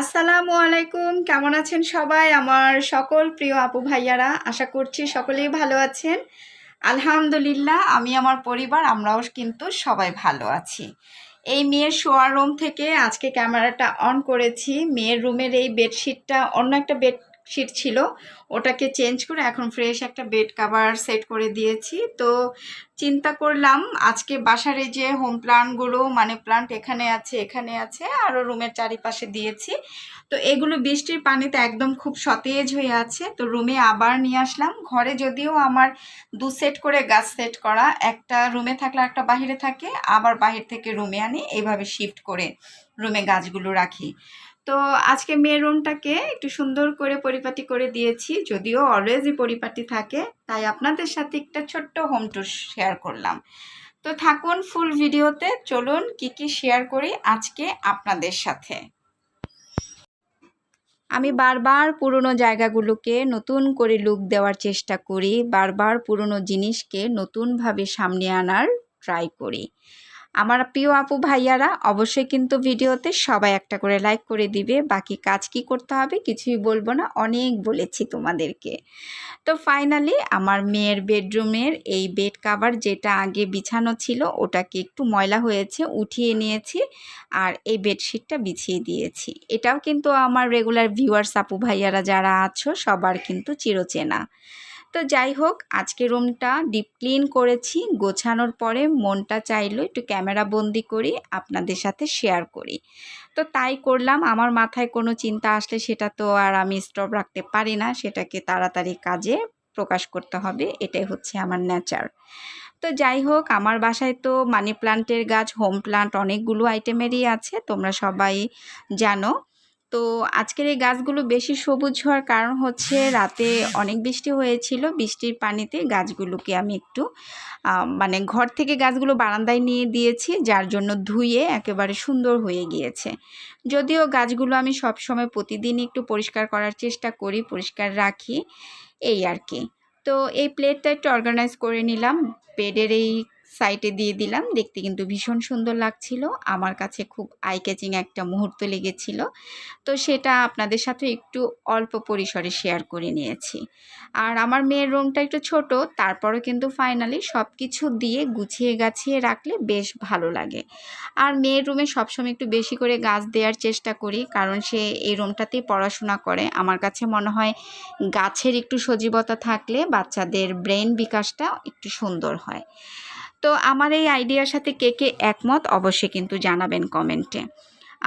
আসসালামু আলাইকুম। কেমন আছেন সবাই? আমার সকল প্রিয় আপু ভাইয়ারা, আশা করছি সকলেই ভালো আছেন। আলহামদুলিল্লাহ, আমি আমার পরিবার, আমরাও কিন্তু সবাই ভালো আছি। এই মেয়ের শোয়ার রুম থেকে আজকে ক্যামেরাটা অন করেছি। মেয়ের রুমের এই বেডশিটটা অন্য একটা বেডশিট ছিল, ওটাকে চেঞ্জ করে এখন ফ্রেশ একটা বেড কাভার সেট করে দিয়েছি। তো চিন্তা করলাম আজকে বাসার এই যে হোম প্লান্টগুলো মানে প্লান্ট এখানে আছে এখানে আছে, আরও রুমের চারিপাশে দিয়েছি। তো এগুলো বৃষ্টির পানিতে একদম খুব সতেজ হয়ে আছে, তো রুমে আবার নিয়ে আসলাম। ঘরে যদিও আমার দু সেট করে গাছ সেট করা, একটা রুমে থাকলে একটা বাহিরে থাকে, আবার বাহির থেকে রুমে আনি, এইভাবে শিফট করে রুমে গাছগুলো রাখি। তো আজকে মেয়ের রুমটাকে একটু সুন্দর করে পরিপাটি করে দিয়েছি, যদিও অলওয়েজই পরিপাটি থাকে, তাই আপনাদের সাথে একটা ছোট্ট হোম টুর শেয়ার করলাম। তো থাকুন ফুল ভিডিওতে চলুন কি কি শেয়ার করি আজকে আপনাদের সাথে। আমি বারবার পুরনো জায়গাগুলোকে নতুন করে লুক দেওয়ার চেষ্টা করি, বারবার পুরনো জিনিসকে নতুনভাবে সামনে আনার ট্রাই করি। আমার প্রিয় আপু ভাইয়ারা, অবশ্যই কিন্তু ভিডিওতে সবাই একটা করে লাইক করে দিবে। বাকি কাজ কি করতে হবে কিছুই বলব না, অনেক বলেছি তোমাদেরকে। তো ফাইনালি আমার মেয়ের বেডরুমের এই বেড কাভার যেটা আগে বিছানো ছিল, ওটাকে একটু ময়লা হয়েছে, উঠিয়ে নিয়েছি আর এই বেডশিটটা বিছিয়ে দিয়েছি। এটাও কিন্তু আমার রেগুলার ভিউয়ার্স আপু ভাইয়ারা যারা আছো, সবার কিন্তু চিরচেনা। তো যাই হোক, আজকে রুমটা ডিপ ক্লিন করেছি। গোছানোর পরে মনটা চাইলো একটু ক্যামেরা বন্দি করি, আপনাদের সাথে শেয়ার করি। তো তাই করলাম। আমার মাথায় কোনো চিন্তা আসলে সেটা তো আর আমি স্টপ রাখতে পারি না। সেটাকে তাড়াতাড়ি কাজে প্রকাশ করতে হবে। এটাই হচ্ছে আমার নেচার তো যাই হোক, আমার বাসায় তো মানি প্লান্টের গাছ হোম প্লান্ট অনেকগুলো আইটেমেরই আছে। তোমরা সবাই জানো। তো আজকের এই গাছগুলো বেশি সবুজ হওয়ার কারণ হচ্ছে রাতে অনেক বৃষ্টি হয়েছিল, বৃষ্টির পানিতে গাছগুলোকে আমি একটু মানে ঘর থেকে গাছগুলো বারান্দায় নিয়ে দিয়েছি, যার জন্য ধুয়ে একেবারে সুন্দর হয়ে গিয়েছে। যদিও গাছগুলো আমি সব সময় প্রতিদিন একটু পরিষ্কার করার চেষ্টা করি, পরিষ্কার রাখি, এই আর কি। তো এই প্লেটটা একটু অর্গানাইজ করে নিলাম, বেডের এই সাইটে দিয়ে দিলাম। দেখতে কিন্তু ভীষণ সুন্দর লাগছিল। আমার কাছে খুব আই ক্যাচিং একটা মুহূর্ত লেগেছিল। তো সেটা আপনাদের সাথে একটু অল্প পরিসরে শেয়ার করে নিয়েছি। আর আমার মেয়ের রুমটা একটু ছোট তারপরে কিন্তু ফাইনালি সব কিছু দিয়ে গুছিয়ে গাছিয়ে রাখলে বেশ ভালো লাগে। আর মেয়ের রুমে সবসময় একটু বেশি করে গাছ দেওয়ার চেষ্টা করি, কারণ সে এই রুমটাতেই পড়াশোনা করে। আমার কাছে মনে হয় গাছের একটু সজীবতা থাকলে বাচ্চাদের ব্রেন বিকাশটা একটু সুন্দর হয়। তো আমার এই আইডিয়ার সাথে কে কে একমত অবশ্যই কিন্তু জানাবেন কমেন্টে।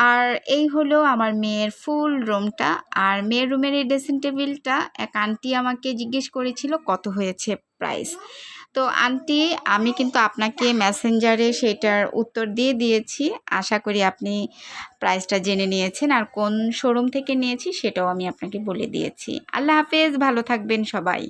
আর এই হলো আমার মেয়ের ফুল রুমটা, আর মেয়ের রুমের এই ড্রেসিং টেবিলটা এক আন্টি আমাকে জিজ্ঞেস করেছিল কত হয়েছে প্রাইস। তো আন্টি, আমি কিন্তু আপনাকে মেসেঞ্জারে সেটার উত্তর দিয়ে দিয়েছি। আশা করি আপনি প্রাইসটা জেনে নিয়েছেন আর কোন শোরুম থেকে নিয়েছি সেটাও আমি আপনাকে বলে দিয়েছি। আল্লাহ হাফেজ, ভালো থাকবেন সবাই।